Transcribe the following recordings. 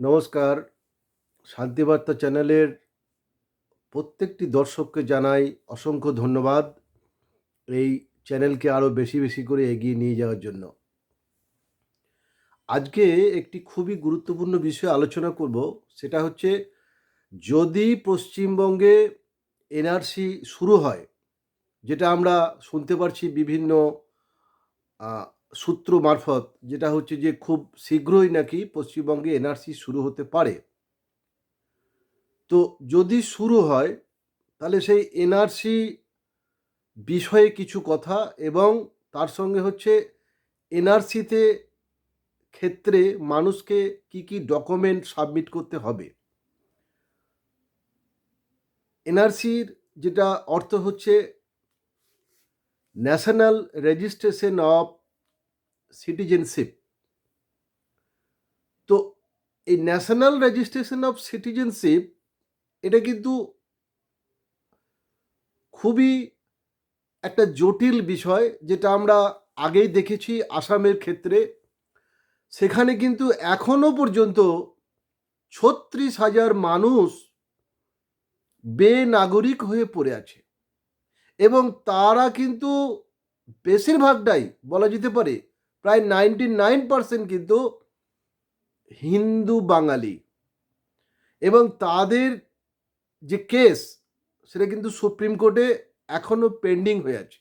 নমস্কার। শান্তিবার্তা চ্যানেলের প্রত্যেকটি দর্শককে জানাই অসংখ্য ধন্যবাদ এই চ্যানেলকে আরও বেশি বেশি করে এগিয়ে নিয়ে যাওয়ার জন্য। আজকে একটি খুবই গুরুত্বপূর্ণ বিষয়ে আলোচনা করব, সেটা হচ্ছে যদি পশ্চিমবঙ্গে এনআরসি শুরু হয়, যেটা আমরা শুনতে পারছি বিভিন্ন সূত্র মারফত, যেটা হচ্ছে যে খুব শীঘ্রই নাকি পশ্চিমবঙ্গে এনআরসি শুরু হতে পারে। তো যদি শুরু হয়, তাহলে সেই এনআরসি বিষয়ে কিছু কথা এবং তার সঙ্গে হচ্ছে এনআরসিতে ক্ষেত্রে মানুষকে কি কি ডকুমেন্ট সাবমিট করতে হবে। এনআরসির যেটা অর্থ হচ্ছে ন্যাশনাল রেজিস্ট্রেশন অফ সিটিজেনশিপ তো এই ন্যাশনাল রেজিস্ট্রেশন অফ সিটিজেনশিপ এটা কিন্তু খুবই একটা জটিল বিষয় যেটা আমরা আগেই দেখেছি আসামের ক্ষেত্রে। সেখানে কিন্তু এখনও পর্যন্ত ছত্রিশ হাজার মানুষ বেনাগরিক হয়ে পড়ে আছে। এবং তারা কিন্তু বেশিরভাগটাই বলা যেতে পারে প্রায় নাইনটি নাইন পার্সেন্ট কিন্তু হিন্দু বাঙালি। এবং তাদের যে কেস, সেটা কিন্তু সুপ্রিম কোর্টে এখনও পেন্ডিং হয়ে আছে।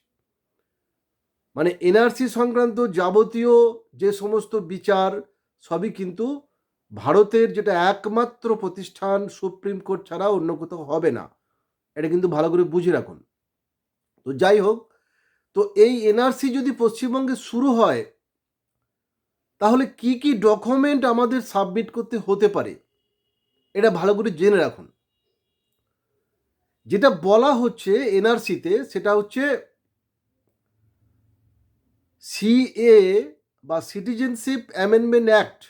মানে এনআরসি সংক্রান্ত যাবতীয় যে সমস্ত বিচার, সবই কিন্তু ভারতের যেটা একমাত্র প্রতিষ্ঠান সুপ্রিম কোর্ট ছাড়া অন্য কোথাও হবে না। এটা কিন্তু ভালো করে বুঝে রাখুন। তো যাই হোক, তো এই এনআরসি যদি পশ্চিমবঙ্গে শুরু হয় তাহলে কি কি ডকুমেন্ট আমাদের সাবমিট করতে হতে পারে? এটা ভালো করে জেনে রাখুন। যেটা বলা হচ্ছে এনআরসিতে সেটা হচ্ছে সিএ বা সিটিজেনশিপ অ্যামেন্ডমেন্ট অ্যাক্ট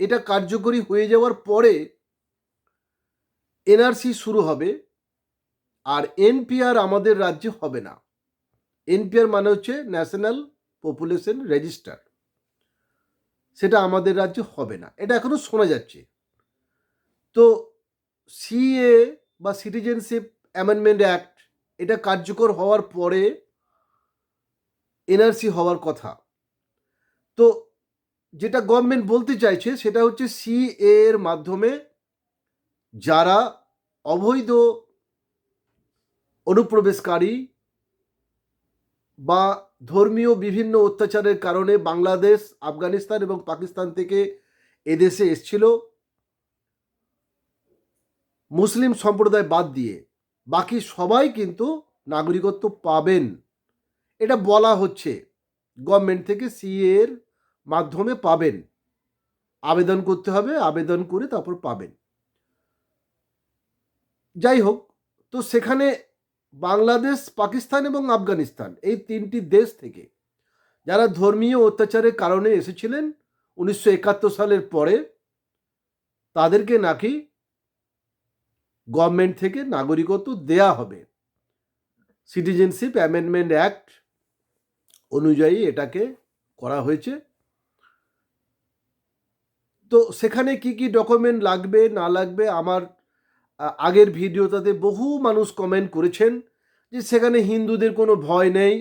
এটা কার্যকরী হয়ে যাওয়ার পরে এনআরসি শুরু হবে, আর এনপিআর আমাদের রাজ্যে হবে না। এনপিআর মানে হচ্ছে ন্যাশনাল পপুলেশন রেজিস্টার সেটা আমাদের রাজ্যে হবে না। এটা এখনও শোনা যাচ্ছে। তো সিএ বা সিটিজেনশিপ অ্যামেন্ডমেন্ট অ্যাক্ট এটা কার্যকর হওয়ার পরে এনআরসি হওয়ার কথা। তো যেটা গভর্নমেন্ট বলতে চাইছে, সেটা হচ্ছে সিএ এর মাধ্যমে যারা অবৈধ অনুপ্রবেশকারী বা ধর্মীয় বিভিন্ন অত্যাচারের কারণে বাংলাদেশ, আফগানিস্তান এবং পাকিস্তান থেকে এদেশে এসছিল। মুসলিম সম্প্রদায় বাদ দিয়ে বাকি সবাই কিন্তু নাগরিকত্ব পাবেন। এটা বলা হচ্ছে গভর্নমেন্ট থেকে সিএ এর মাধ্যমে পাবেন। আবেদন করতে হবে, আবেদন করে তারপর পাবেন। যাই হোক, তো সেখানে বাংলাদেশ, পাকিস্তান এবং আফগানিস্তান, এই তিনটি দেশ থেকে যারা ধর্মীয় অত্যাচারের কারণে এসেছিলেন উনিশশো একাত্তর সালের পরে, তাদেরকে নাকি গভর্নমেন্ট থেকে নাগরিকত্ব দেয়া হবে। সিটিজেনশিপ অ্যামেন্ডমেন্ট অ্যাক্ট অনুযায়ী এটাকে করা হয়েছে। তো সেখানে কি কি ডকুমেন্ট লাগবে, না লাগবে, আমার আগের ভিডিওটাতে বহু মানুষ কমেন্ট করেছেন যে সেখানে হিন্দুদের কোনো ভয় নেই,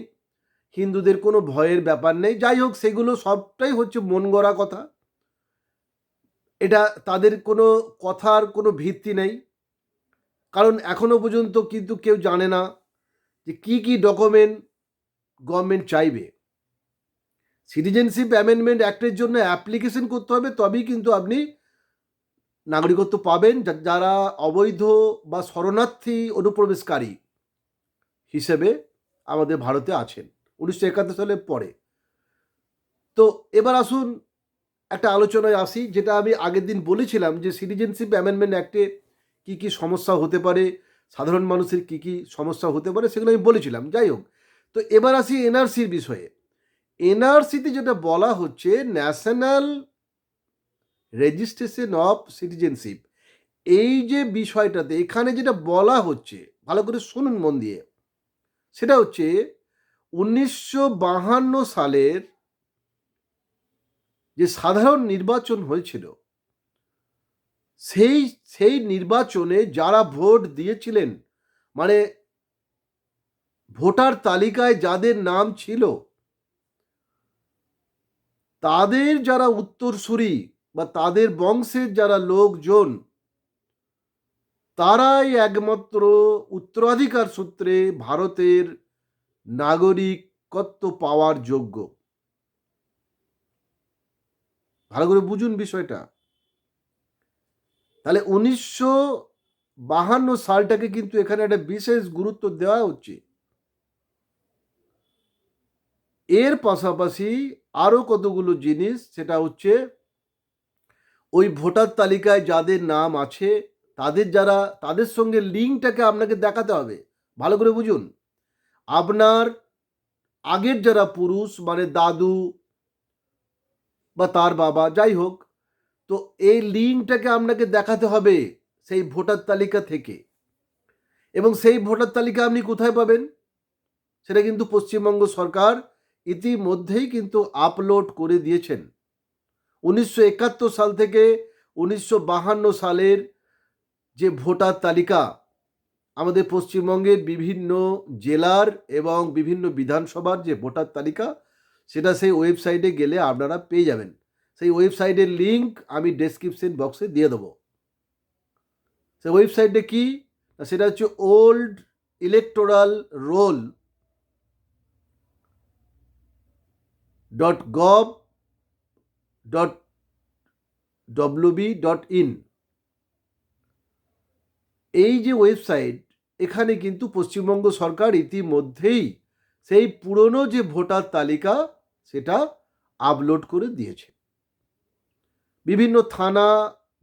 হিন্দুদের কোনো ভয়ের ব্যাপার নেই। যাই হোক, সেগুলো সবটাই হচ্ছে মন গড়া কথা। এটা তাদের কোনো কথার কোনো ভিত্তি নেই। কারণ এখনও পর্যন্ত কিন্তু কেউ জানে না যে কি কি ডকুমেন্ট গভর্নমেন্ট চাইবে। সিটিজেনশিপ অ্যামেন্ডমেন্ট অ্যাক্টের জন্য অ্যাপ্লিকেশন করতে হবে, তবেই কিন্তু আপনি নাগরিকত্ব পাবেন যারা অবৈধ বা শরণার্থী অনুপ্রবেশকারী হিসেবে আমাদের ভারতে আছেন। উনিশশো একাত্তর সালের পরে। তো এবার আসুন একটা আলোচনায় আসি, যেটা আমি আগের দিন বলেছিলাম যে সিটিজেনশিপ অ্যামেন্ডমেন্ট অ্যাক্টে কী কী সমস্যা হতে পারে, সাধারণ মানুষের কী কী সমস্যা হতে পারে সেগুলো আমি বলেছিলাম। যাই হোক, তো এবার আসি এনআরসির বিষয়ে। এনআরসিতে যেটা বলা হচ্ছে ন্যাশনাল রেজিস্ট্রেশন অফ সিটিজেনশিপ এই যে বিষয়টাতে এখানে যেটা বলা হচ্ছে, ভালো করে শুনুন মন দিয়ে। সেটা হচ্ছে, উনিশশো বাহান্ন সালের যে সাধারণ নির্বাচন হয়েছিল, সেই সেই নির্বাচনে যারা ভোট দিয়েছিলেন মানে ভোটার তালিকায় যাদের নাম ছিল, তাদের যারা উত্তরসূরি বা তাদের বংশের যারা লোকজন, তারাই একমাত্র উত্তরাধিকার সূত্রে ভারতের নাগরিকত্ব পাওয়ার যোগ্য। ভালো করে বুঝুন বিষয়টা। তাহলে উনিশশো বাহান্ন সালটাকে কিন্তু এখানে একটা বিশেষ গুরুত্ব দেওয়া হচ্ছে। এর পাশাপাশি আরও কতগুলো জিনিস, সেটা হচ্ছে ওই ভোটার তালিকায় যাদের নাম আছে, তাদের যারা, তাদের সঙ্গে লিঙ্কটাকে আপনাকে দেখাতে হবে। ভালো করে বুঝুন। আপনার আগের যারা পুরুষ মানে দাদু বা তার বাবা, যাই হোক, তো এই লিঙ্কটাকে আপনাকে দেখাতে হবে সেই ভোটার তালিকা থেকে। এবং সেই ভোটার তালিকা আপনি কোথায় পাবেন? সেটা কিন্তু পশ্চিমবঙ্গ সরকার ইতিমধ্যেই কিন্তু আপলোড করে দিয়েছেন। উনিশশো একাত্তর সাল থেকে উনিশশো বাহান্ন সালের যে ভোটার তালিকা আমাদের পশ্চিমবঙ্গের বিভিন্ন জেলার এবং বিভিন্ন বিধানসভার যে ভোটার তালিকা, সেটা সেই ওয়েবসাইটে গেলে আপনারা পেয়ে যাবেন। সেই ওয়েবসাইটের লিঙ্ক আমি ডেসক্রিপশন বক্সে দিয়ে দেবো। সেই ওয়েবসাইটে কি? সেটা হচ্ছে old electoral roll dot gov dot WB dot in এই যে ওয়েবসাইট এখানে কিন্তু পশ্চিমবঙ্গ সরকার ইতিমধ্যেই সেই পুরনো যে ভোটার তালিকা, সেটা আপলোড করে দিয়েছে। বিভিন্ন থানা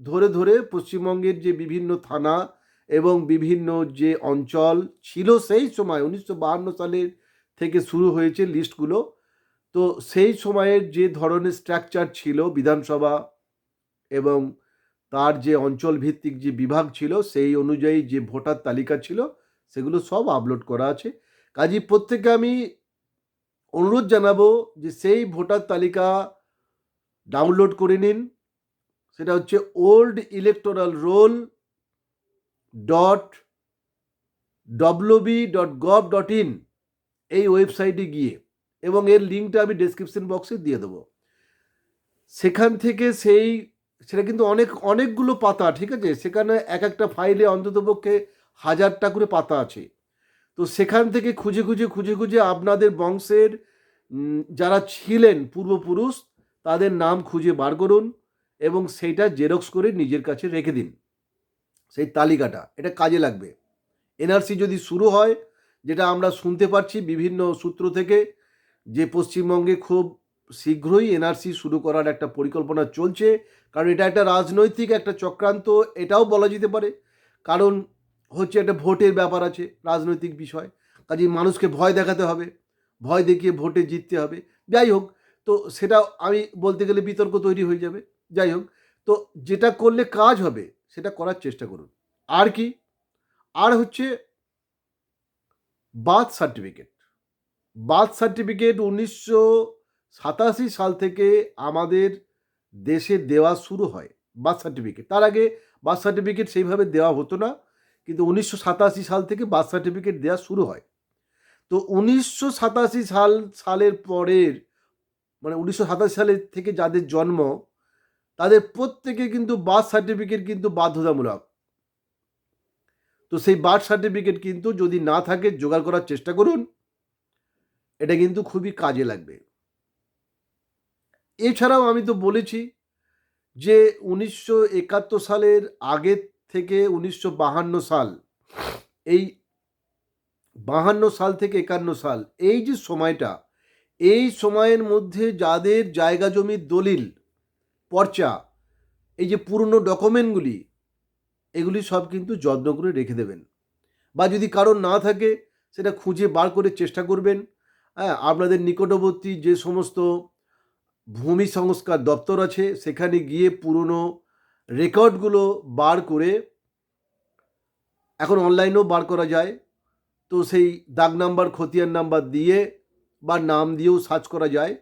ধরে ধরে পশ্চিমবঙ্গের যে বিভিন্ন থানা এবং বিভিন্ন যে অঞ্চল ছিল সেই সময়, উনিশশো সালের থেকে শুরু হয়েছে লিস্টগুলো তো সেই সময়ের যে ধরনের স্ট্রাকচার ছিল বিধানসভা এবং তার যে অঞ্চল ভিত্তিক যে বিভাগ ছিল, সেই অনুযায়ী যে ভোটার তালিকা ছিল, সেগুলো সব আপলোড করা আছে। কাজী প্রত্যেকে আমি অনুরোধ জানাব যে সেই ভোটার তালিকা ডাউনলোড করে নিন। সেটা হচ্ছে old electoral roll dot WB dot gov dot in এই ওয়েবসাইটে গিয়ে। এবং এর লিঙ্কটা আমি ডেসক্রিপশন বক্সে দিয়ে দেবো। সেখান থেকে সেই, সেটা কিন্তু অনেক, অনেকগুলো পাতা, ঠিক আছে? সেখানে এক একটা ফাইলে অন্ততপক্ষে হাজারটা করে পাতা আছে। তো সেখান থেকে খুঁজে খুঁজে খুঁজে খুঁজে আপনাদের বংশের যারা ছিলেন পূর্বপুরুষ, তাদের নাম খুঁজে বার করুন এবং সেইটা জেরক্স করে নিজের কাছে রেখে দিন। সেই তালিকাটা, এটা কাজে লাগবে। এনআরসি যদি শুরু হয়, যেটা আমরা শুনতে পাচ্ছি বিভিন্ন সূত্র থেকে যে পশ্চিমবঙ্গে খুব শীঘ্রই এনআরসি শুরু করার একটা পরিকল্পনা চলছে, কারণ এটা একটা রাজনৈতিক একটা চক্রান্ত, এটাও বলা যেতে পারে। কারণ হচ্ছে একটা ভোটের ব্যাপার আছে, রাজনৈতিক বিষয়। কাজে মানুষকে ভয় দেখাতে হবে, ভয় দেখিয়ে ভোটে জিততে হবে। যাই হোক, তো সেটা আমি বলতে গেলে বিতর্ক তৈরি হয়ে যাবে। যাই হোক, তো যেটা করলে কাজ হবে, সেটা করার চেষ্টা করুন। আর কি? আর হচ্ছে বার্থ সার্টিফিকেট। বার্থ সার্টিফিকেট উনিশশো সাতাশি সাল থেকে আমাদের দেশে দেওয়া শুরু হয়, বার্থ সার্টিফিকেট। তার আগে বার্থ সার্টিফিকেট সেইভাবে দেওয়া হতো না, কিন্তু উনিশশো সাতাশি সাল থেকে বার্থ সার্টিফিকেট দেওয়া শুরু হয়। তো উনিশশো সাতাশি সাল, সালের পরের মানে উনিশশো সাতাশি সালের থেকে যাদের জন্ম, তাদের প্রত্যেকে কিন্তু বার্থ সার্টিফিকেট কিন্তু বাধ্যতামূলক। তো সেই বার্থ সার্টিফিকেট কিন্তু যদি না থাকে, জোগাড় করার চেষ্টা করুন। এটা কিন্তু খুবই কাজে লাগবে। এছাড়াও আমি তো বলেছি যে উনিশশো একাত্তর সালের আগে থেকে উনিশশো বাহান্ন সাল, এই বাহান্ন সাল থেকে একান্ন সাল, এই যে সময়টা, এই সময়ের মধ্যে যাদের জায়গা জমির দলিল, পর্চা, এই যে পুরনো ডকুমেন্টগুলি, এগুলি সব কিন্তু যত্ন করে রেখে দেবেন। বা যদি কারণ না থাকে, সেটা খুঁজে বার করে চেষ্টা করবেন। হ্যাঁ আপনাদের নিকটবর্তী যে সমস্ত ভূমি সংস্কার দপ্তর আছে, সেখানে গিয়ে পুরনো রেকর্ডগুলো বার করে এখন অনলাইনেও বার করা যায়। তো সেই দাগ নাম্বার, খতিয়ান নাম্বার দিয়ে বা নাম দিয়েও সার্চ করা যায়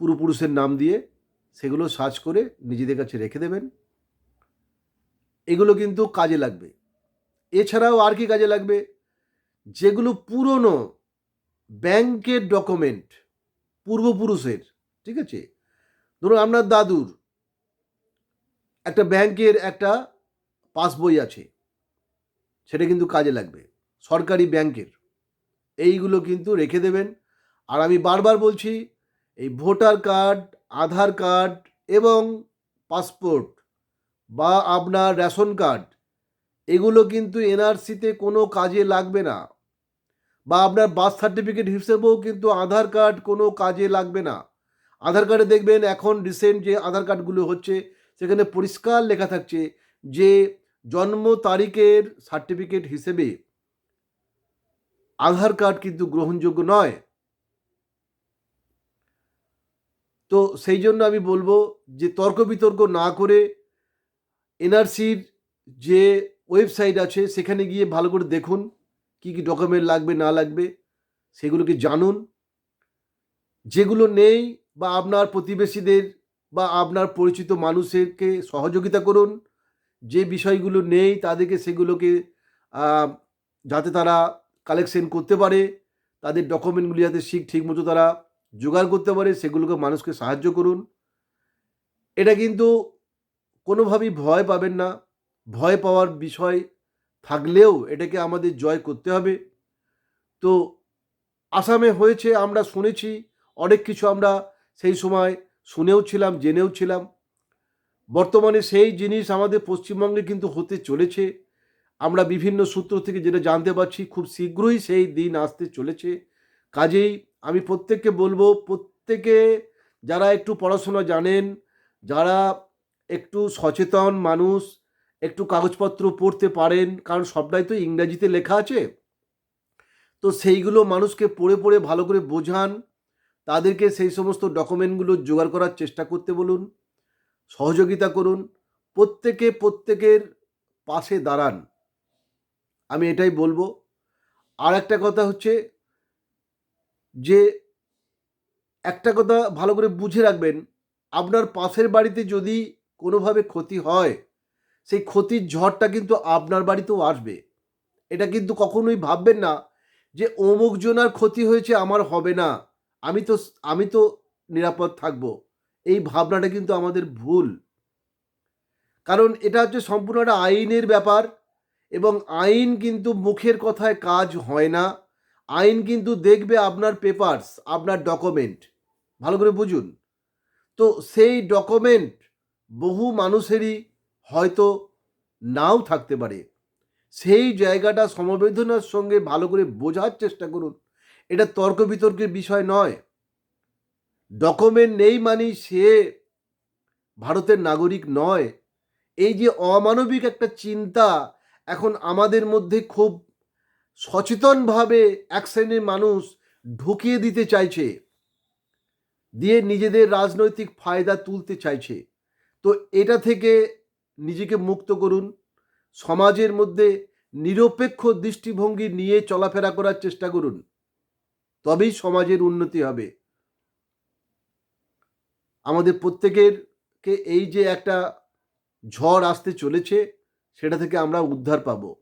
পূর্বপুরুষের নাম দিয়ে, সেগুলো সার্চ করে নিজেদের কাছে রেখে দেবেন। এগুলো কিন্তু কাজে লাগবে। এছাড়াও আর কি কাজে লাগবে? যেগুলো পুরনো ব্যাংকের ডকুমেন্ট, পূর্বপুরুষের, ঠিক আছে? ধরুন আপনার দাদুর একটা ব্যাংকের একটা পাসবই আছে, সেটা কিন্তু কাজে লাগবে, সরকারি ব্যাংকের। এইগুলো কিন্তু রেখে দেবেন। আর আমি বারবার বলছি, এই ভোটার কার্ড, আধার কার্ড এবং পাসপোর্ট বা আপনার রেশন কার্ড, এগুলো কিন্তু এনআরসিতে কোনো কাজে লাগবে না। বা আপনার বার্থ সার্টিফিকেট হিসেবেও কিন্তু আধার কার্ড কোনো কাজে লাগবে না। আধার কার্ডে দেখবেন এখন রিসেন্ট যে আধার কার্ডগুলো হচ্ছে, সেখানে পরিষ্কার লেখা থাকছে যে জন্ম তারিখের সার্টিফিকেট হিসেবে আধার কার্ড কিন্তু গ্রহণযোগ্য নয়। তো সেই জন্য আমি বলব যে তর্ক বিতর্ক না করে এনআরসির যে ওয়েবসাইট আছে, সেখানে গিয়ে ভালো করে দেখুন। কি কি ডকুমেন্ট লাগবে, না লাগবে সেগুলোকে জানুন? যেগুলো নেই বা আপনার প্রতিবেশীদের বা আপনার পরিচিত মানুষেরকে সহযোগিতা করুন, যে বিষয়গুলো নেই তাদেরকে সেগুলোকে যাতে তারা কালেকশন করতে পারে, তাদের ডকুমেন্টগুলি যাতে ঠিক ঠিকমতো তারা জোগাড় করতে পারে, সেগুলোকে মানুষকে সাহায্য করুন। এটা কিন্তু কোনোভাবেই ভয় পাবেন না। ভয় পাওয়ার বিষয় থাকলেও এটাকে আমাদের জয় করতে হবে। তো আসামে হয়েছে, আমরা শুনেছি, অনেক কিছু আমরা সেই সময় শুনেও ছিলাম, জেনেও ছিলাম। বর্তমানে সেই জিনিস আমাদের পশ্চিমবঙ্গে কিন্তু হতে চলেছে। আমরা বিভিন্ন সূত্র থেকে যেটা জানতে পারছি, খুব শীঘ্রই সেই দিন আসতে চলেছে। কাজেই আমি প্রত্যেককে বলব, প্রত্যেকে যারা একটু পড়াশোনা জানেন, যারা একটু সচেতন মানুষ একটু কাগজপত্র পড়তে পারেন, কারণ সবটাই তো ইংরাজিতে লেখা আছে। তো সেইগুলো মানুষকে পড়ে পড়ে ভালো করে বোঝান। তাদেরকে সেই সমস্ত ডকুমেন্টগুলো জোগাড় করার চেষ্টা করতে বলুন, সহযোগিতা করুন, প্রত্যেকে প্রত্যেকের পাশে দাঁড়ান। আমি এটাই বলব। আর একটা কথা হচ্ছে যে, একটা কথা ভালো করে বুঝে রাখবেন, আপনার পাশের বাড়িতে যদি কোনোভাবে ক্ষতি হয় সেই ক্ষতির ঝড়টা কিন্তু আপনার বাড়িতেও আসবে। এটা কিন্তু কখনোই ভাববেন না যে অমুক জনার ক্ষতি হয়েছে, আমার হবে না। আমি তো আমি তো নিরাপদ থাকব। এই ভাবনাটা কিন্তু আমাদের ভুল। কারণ এটা হচ্ছে সম্পূর্ণ একটা আইনের ব্যাপার এবং আইন কিন্তু মুখের কথায় কাজ হয় না। আইন কিন্তু দেখবে আপনার পেপারস আপনার ডকুমেন্ট ভালো করে বুঝুন। তো সেই ডকুমেন্ট বহু মানুষেরই হয়তো নাও থাকতে পারে। সেই জায়গাটা সমবেদনার সঙ্গে ভালো করে বোঝার চেষ্টা করুন। এটা তর্ক বিতর্কের বিষয় নয়। ডকুমেন্ট নেই মানে সে ভারতের নাগরিক নয়। এই যে অমানবিক একটা চিন্তা এখন আমাদের মধ্যে খুব সচেতনভাবে এক শ্রেণির মানুষ ঢুকিয়ে দিতে চাইছে। দিয়ে নিজেদের রাজনৈতিক ফায়দা তুলতে চাইছে। তো এটা থেকে নিজেকে মুক্ত করুন। সমাজের মধ্যে নিরপেক্ষ দৃষ্টিভঙ্গি নিয়ে চলাফেরা করার চেষ্টা করুন। তবেই সমাজের উন্নতি হবে। আমাদের প্রত্যেকের কে এই যে একটা ঝড় আসতে চলেছে, সেটা থেকে আমরা উদ্ধার পাব।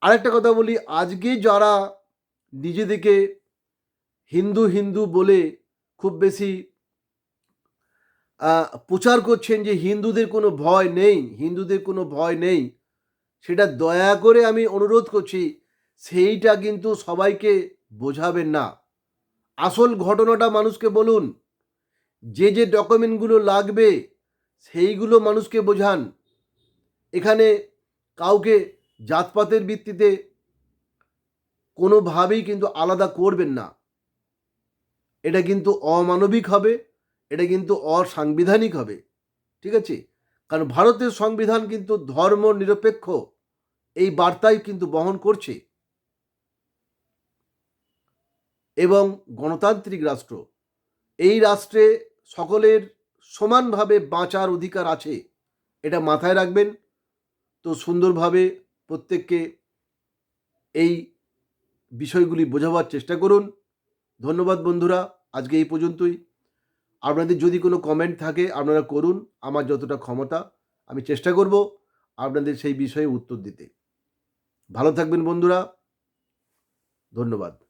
আরেকটা কথা বলি, আজকে যারা নিজেদেরকে হিন্দু হিন্দু বলে খুব বেশি প্রচার করছেন যে হিন্দুদের কোনো ভয় নেই, হিন্দুদের কোনো ভয় নেই। সেটা দয়া করে আমি অনুরোধ করছি, সেইটা কিন্তু সবাইকে বোঝাবেন না। আসল ঘটনাটা মানুষকে বলুন, যে যে ডকুমেন্টগুলো লাগবে, সেইগুলো মানুষকে বোঝান। এখানে কাউকে জাতপাতের ভিত্তিতে কোনোভাবেই কিন্তু আলাদা করবেন না। এটা কিন্তু অমানবিক হবে। এটা কিন্তু অসাংবিধানিক হবে, ঠিক আছে? কারণ ভারতের সংবিধান কিন্তু ধর্ম নিরপেক্ষ, এই বার্তাই কিন্তু বহন করছে। এবং গণতান্ত্রিক রাষ্ট্র, এই রাষ্ট্রে সকলের সমানভাবে বাঁচার অধিকার আছে, এটা মাথায় রাখবেন। তো সুন্দরভাবে প্রত্যেককে এই বিষয়গুলি বোঝাবার চেষ্টা করুন। ধন্যবাদ বন্ধুরা, আজকে এই পর্যন্তই। আপনাদের যদি কোনো কমেন্ট থাকে, আপনারা করুন। আমার যতটা ক্ষমতা, আমি চেষ্টা করব আপনাদের সেই বিষয়ে উত্তর দিতে। ভালো থাকবেন বন্ধুরা। ধন্যবাদ।